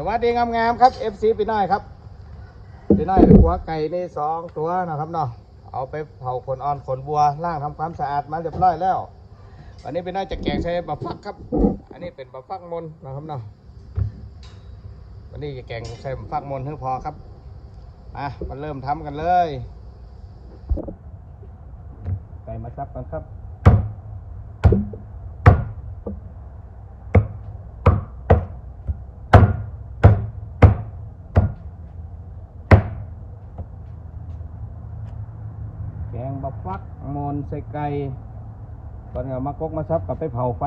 สวัสดีงามๆครับ FC พี่น้อยครับพี่น้อยหัวไก่นี่สองตัวนะครับเนาะเอาไปเผาขนอ่อนขนบัวล่างทำความสะอาดมาเรียบร้อยแล้ว วันนี้พี่น้อยจะแกงใช้บะฟักครับ อันนี้เป็นบะฟักมนนะครับเนาะวันนี้จะแกงใช้บะฟักมนให้พอครับมามาเริ่มทำกันเลยไก่มาซับกันครับ แกงบะ ฟักมอนใส่ไก่ก่อนเอามากกมาซับกับไปเผาไฟ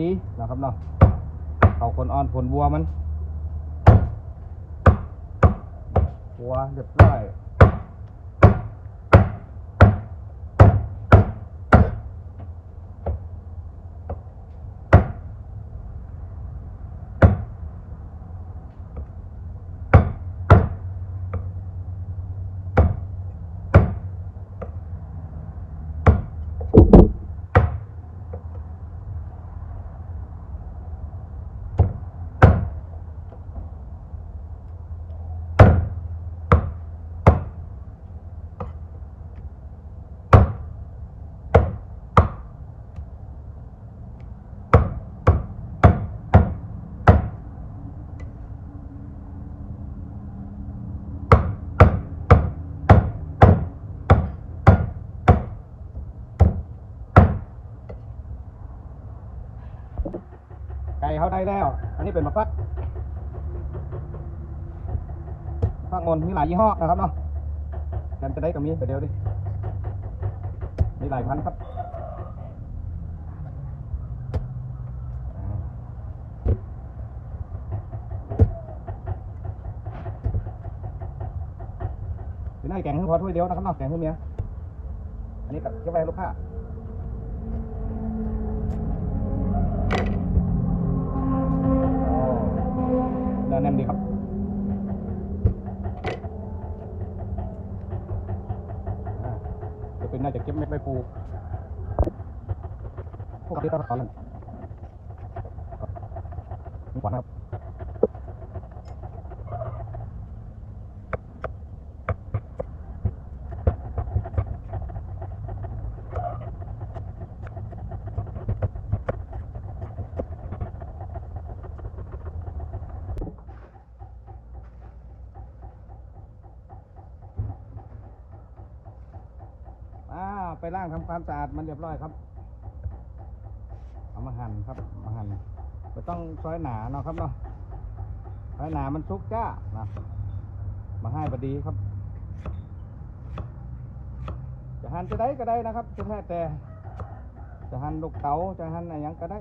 ดีๆนะครับเนาะเผาคนอ่อนผลบัวมันบัวเรียบร้อย ได้แล้ว อันนี้เป็นบะฟักฟักมนมีหลายยี่ห้อนะครับเนาะกันจะได้กับมีไปเดียวดิ มีหลายพันครับพี่นายแกงให้พอถ้วยเดียวนะครับเนาะแกงให้เมียอันนี้กับเก็บไว้ลูกค้า นื้อแน่นดีครับจะเป็นน่าจะเก็บเม็ดใบปูพวกนี้ก็ตอนนั้นมีขวานครับ อ่า ไปล้างทำความสะอาดมันเรียบร้อยครับเอามาหั่นครับมาหั่นไม่ต้องซอยหนาเนาะครับเนาะซอยหนามันซุกจ้านะมาให้พอดีครับ จะหั่นจะได้ก็ได้นะครับจะแค่แต่จะหั่นลูกเต๋าจะหั่นอะไรหยังก็ได้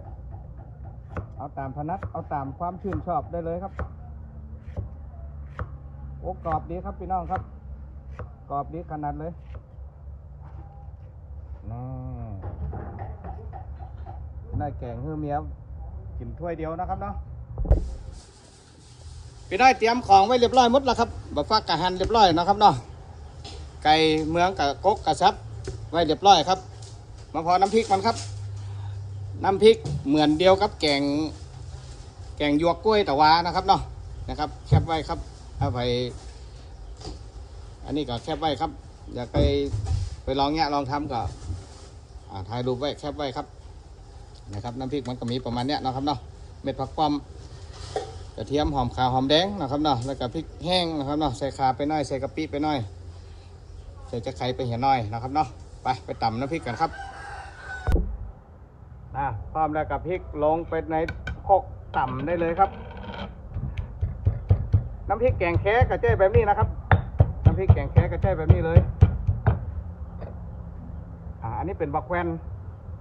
เอาตามถนัดเอาตามความชื่นชอบได้เลยครับโอ้กรอบดีครับพี่น้องครับ กรอบดีขนาดเลย นี่ ได้แกงเฮือเมียกินถ้วยเดียวนะครับเนาะพี่น้อยเตรียมของไว้เรียบร้อยหมดแล้วครับบะฟักกะหันเรียบร้อยนะครับเนาะไก่เมืองกะกกกะซับไว้เรียบร้อยครับ มาพอน้ำพริกมันครับ น้ำพริกเหมือนเดียวกับแกงแกงยวกกล้วยตะวานะครับเนาะนะครับ แคบไว้ครับเอาไปอันนี้ก็แคบไว้ครับ อยากไปไปลองเนี้ยลองทำก็อ่าถ่ายรูปไว้แคบไว้ครับ นะครับน้ำพริกมันก็มีประมาณเนี้ยนะครับเนาะเม็ดผักป้อมกระเทียมหอมขาวหอมแดงนะครับเนาะแล้วก็พริกแห้งนะครับเนาะใส่ขาไปหน่อยใส่กะปิไปหน่อยใส่จะไข่ไปเหี่ยหน่อยนะครับเนาะไปไปตำน้ำพริกกันครับนะพร้อมแล้วกับพริกลงไปในคกต่ำได้เลยครับ น้ำพริกแกงแค่กระเจ้แบบนี้นะครับ น้ำพริกแกงแค่กระเจ้แบบนี้เลย อ่าอันนี้เป็นบักแวน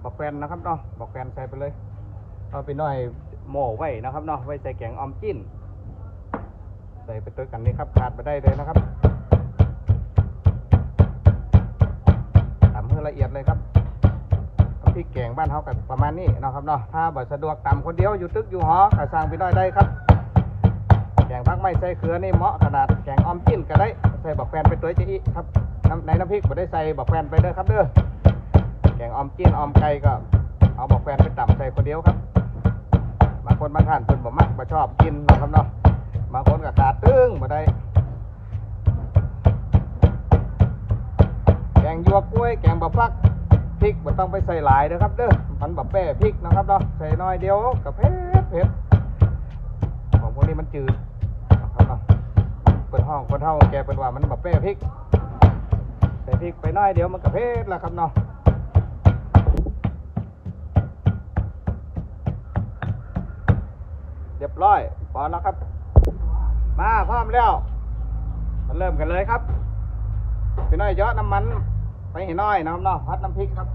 บักแวนนะครับเนาะบักแวนใส่ไปเลยเอาไปหน่อยโม่ไว้นะครับเนาะไว้ใส่แกงออมจิ้นใส่ไปตัวกันนี่ครับขาดไปได้เลยนะครับตำให้ละเอียดเลยครับน้ำพริกแกงบ้านเขากับประมาณนี้เนาะครับเนาะถ้าบ่สะดวกตำคนเดียวอยู่ตึกอยู่หอก็สั่งไปหน่อยได้ครับแกงพักไม่ใส่เกลือนี่เหมาะขนาดแกงออมจิ้นก็ได้ใส่บักแฟนไปตัวจะอีครับในน้ำพริกบ่ได้ใส่บักแฟนไปเด้อครับเด้อ แกงออมจิ้นออมไก่ก็เอาบักแฟนไปต่ำใส่คนเดียวครับ บางคนบางท่านเพิ่นบ่มักบ่ชอบกินนะครับเนาะ บางคนก็ขาดตึ้งมาได้แกงยวกกล้วยแกงบะฟักพริกมันต้องไปใส่หลายนะครับเด้อมันบะแป้พริกนะครับเนาะใส่น้อยเดียวกับเผ็ดเผ็ดของพวกนี้มันจืดนะครับเนาะเปิดห้องคนเท่าแกเป็นว่ามันบะแป้พริกใส่พริกไปน้อยเดียวมันกับเผ็ดแล้วครับเนาะ บร้อยพอแล้วครับ มาพร้อมแล้วมาเริ่มกันเลยครับพี่น้อยเยอะน้ำมันไปให้น้อยนะครับเนาะพัดน้ำพริกครับ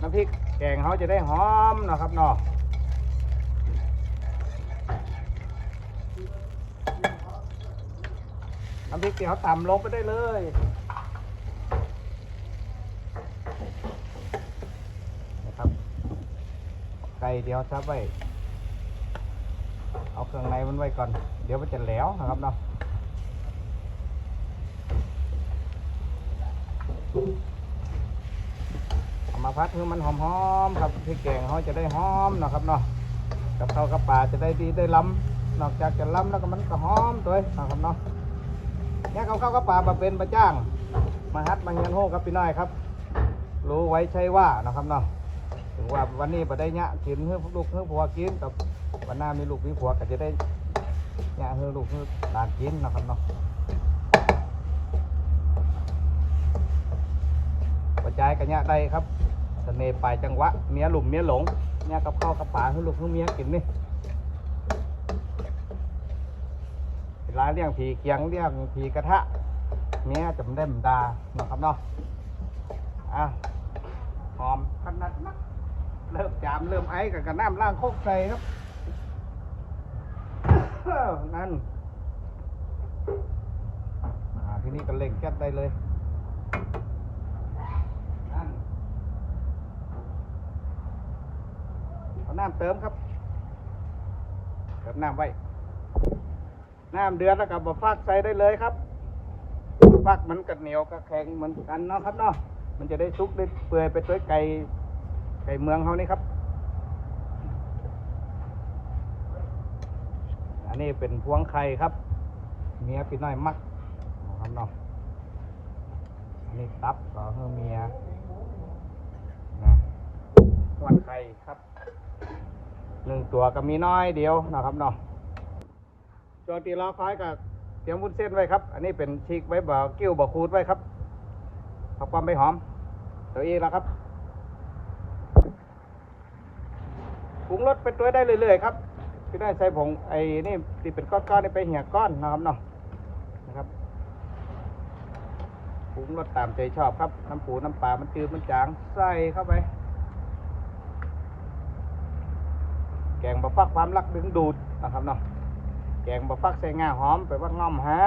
น้ำพริกแกงเขาจะได้หอมนะครับเนาะน้ำพริกที่เขาตำลงไปได้เลย นะครับไก่เดี๋ยวซับไว้เอาเครื่องในมันไว้ก่อน เดี๋ยวมันจะแหลวนะครับเนาะเอามาพัดให้มันหอมๆครับพริกแกงเขาจะได้หอมนะครับเนาะกับข้าวกับปลาจะได้ดีได้ล้ำนอกจากจะล้ำแล้วก็มันก็หอมด้วยนะครับเนาะเนี่ยกับข้ากับปลามาเป็นประจ้าง มาฮัดมาเฮียนโฮกับพี่น้อยครับ รู้ไว้ใช่ว่านะครับเนาะ ถึงว่าวันนี้บ่ได้ยะกินเพื่อลูกเพื่อผัวกินกับวันหน้ามีลูกมีผัวก็จะได้ยะเพื่อลูกเพื่อหลานกินนะครับเนาะกระจายกันยะได้ครับเสน่ห์ปลายจังหวะเมียหลุมเมียหลงเนี่ยกับข้าวกับปลาให้ลูกให้เมียกินนี่เวลาเลี้ยงผีเคียงเลี้ยงผีกระทะเมียจำได้มดานะครับเนาะอะหอมขนาดนัก เริ่มจามเริ่มไอ้กับกระน้ำล่างโคกใส่ครับ นั่นอ่าที่นี้ก็เล่งแก๊สได้เลยนั่นเอาน้ำเติมครับ เติมน้ำไว้น้ำเดือดแล้วก็บฟักใส่ได้เลยครับฟักมันก็เหนียวก็แข็งเหมือนกันเนาะครับเนาะมันจะได้ซุกได้เปื่อยไปด้วยไก่ ไก่เมืองเขานี่ครับ อันนี้เป็นพวงไข่ครับ เมียพี่น้อยมักนะครับเนาะอันนี้ตับก็คือเมียนะพวงไข่ครับ หนึ่งตัวก็มีน้อยเดียวนะครับเนาะจอตีรอคอยกับเตรียมวุ้นเส้นไว้ครับ อันนี้เป็นชีกไว้บ่กิ้วบ่คูดไว้ครับผักความไม่หอม ตัวเองแล้วครับ ปรุงรสเป็นตัวได้เรื่อยๆครับที่ได้ใส่ผงไอ้นี่ที่เป็นก้อนๆนี่ไปเหี่ยก้อนนะครับเนาะนะครับปรุงรสตามใจชอบครับ น้ำปูน้ำปลา มันจืดมันจางใส่เข้าไป แกงบะฟักความรักดึงดูดนะครับเนาะแกงบะฟักใส่งาหอมไปว่าง่อมฮะ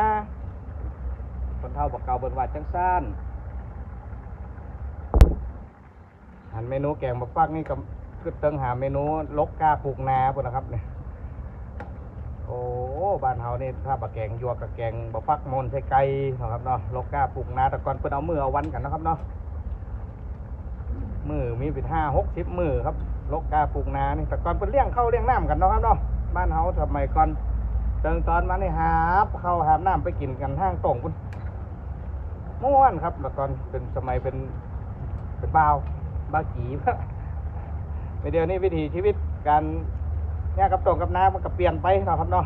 คนเท่าบักเก่าเบิดว่าจังซ่านหันเมนูแกงบะฟักนี่ก็ คือเติงหาเมนูลกกาปลูกนาพุ่นนะครับเนี่ยโอ้บ้านเฮานี่ถ้าบะแกงยัวกับแกงบะฟักมนใส่ไก่นะครับเนาะลกกาปลูกนาแต่ก่อนเพิ่นเอามือเอาวันกันนะครับเนาะมือมีเป็นห้าหกสิบมือครับลกกาปลูกนานี่แต่ก่อนเพิ่นเลี้ยงเข้าเลี้ยงน้ำกันเนาะครับเนาะบ้านเฮาสมัยก่อนเติงตอนมานี่หาบเข้าหาบน้ำไปกินกันห้างตรงพุ่นม่วนครับแต่ก่อนเป็นสมัยเป็นเป็นบ่าวบากี ไปเดี๋ยวนี้วิถีชีวิตการเนี่ยกับตรงกับน้ำมันก็เปลี่ยนไปนะครับเนาะ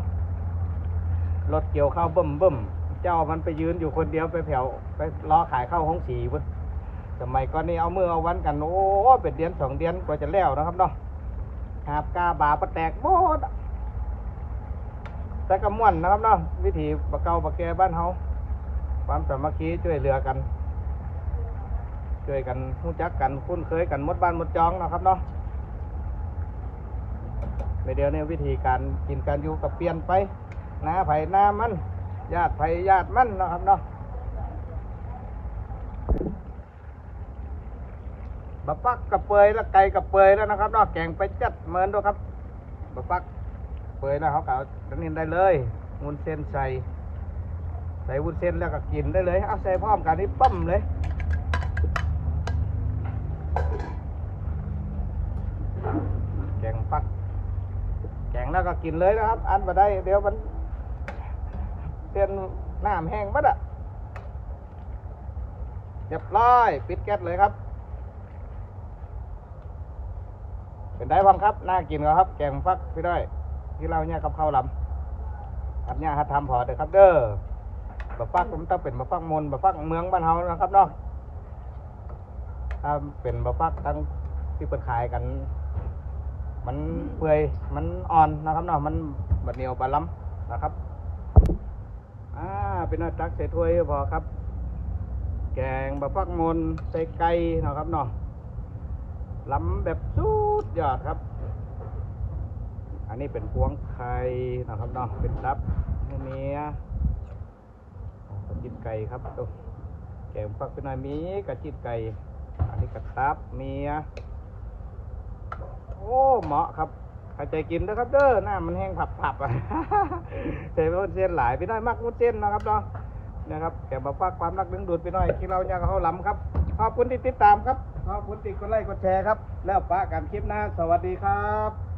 รถเกี่ยวข้าวบิ่มบิ่มเจ้ามันไปยืนอยู่คนเดียวไปแผ่วไปล้อขายข้าวห้องสีพุ่นสมัยก่อนนี่เอามือเอาวันกัน โอ้เป็นเดือนสองเดือนกว่าจะแล้วนะครับเนาะหาบกาบาปะแตกโมดแต่กระม่วนนะครับเนาะวิถีบะเกาบะแกบ้านเฮาความสามัคคีช่วยเหลือกันช่วยกันรู้จักกันคุ้นเคยกันมดบ้านมดจองนะครับเนาะ ในเดียวนี้วิธีการกินการอยู่กับเปลี่ยนไปนาไผ่น้ามันญาติไผ่ญาติมันนะครับเนาะบะปักกับเปยแล้วไก่กับเปยแล้วนะครับเนาะแกงไปจัดเหมือนด้วยครับบะปักเปยแล้วเขาเก่าดังนี้ได้เลยวุ้นเส้นใส่ใส่วุ้นเส้นแล้วก็กินได้เลยเอาใส่พร้อมกันนี่ปั้มเลย น แล้วก็กินเลยนะครับ อันมาได้ เดี๋ยวมันเตียนน้ำแห้งมัดอะเรียบร้อยปิดแก๊สเลยครับ เป็นได้บ้างครับ น่ากินก็ครับ แกงฟักพี่ด้อยที่เราเนี่ยกับข้าวลำอันเนี้ยฮัดทำพอเด้อครับ เด้อบะฟักมันต้องเป็นบะฟักมนบะฟักเมืองบ้านเฮานะครับเนาะถ้าเป็นบะฟักทั้งที่เปิดขายกัน มันเปื่อยมันอ่อนนะครับเนาะมันบัดเหนียวบาล้ำนะครับอ่าเป็นน้าตักใส่ถ้วยพอครับ แกงบะฟักมนใส่ไก่นะครับเนาะล้ำแบบสุดยอดครับ อันนี้เป็นพวงไข่นะครับเนาะเป็นตับเมียกระจิตไก่ครับตัวแกงฟักเป็นหน่อยมีกระจิตไก่ อันนี้กระตับเมีย โอ้เหมาะครับใครใจกินนะครับ เด้อหน้ามันแห้งผับๆอะใส่วุ้นเส้นหลายไปหน่อยมากวุ้นเส้นนะครับเนาะนะครับแกมาฝากความรักดึงดูดไปหน่อยที่เราอยากเขาล้ำครับขอบคุณที่ติดตามครับขอบคุณที่กดไลค์กดแชร์ครับ แล้วปะกันคลิปหน้าสวัสดีครับ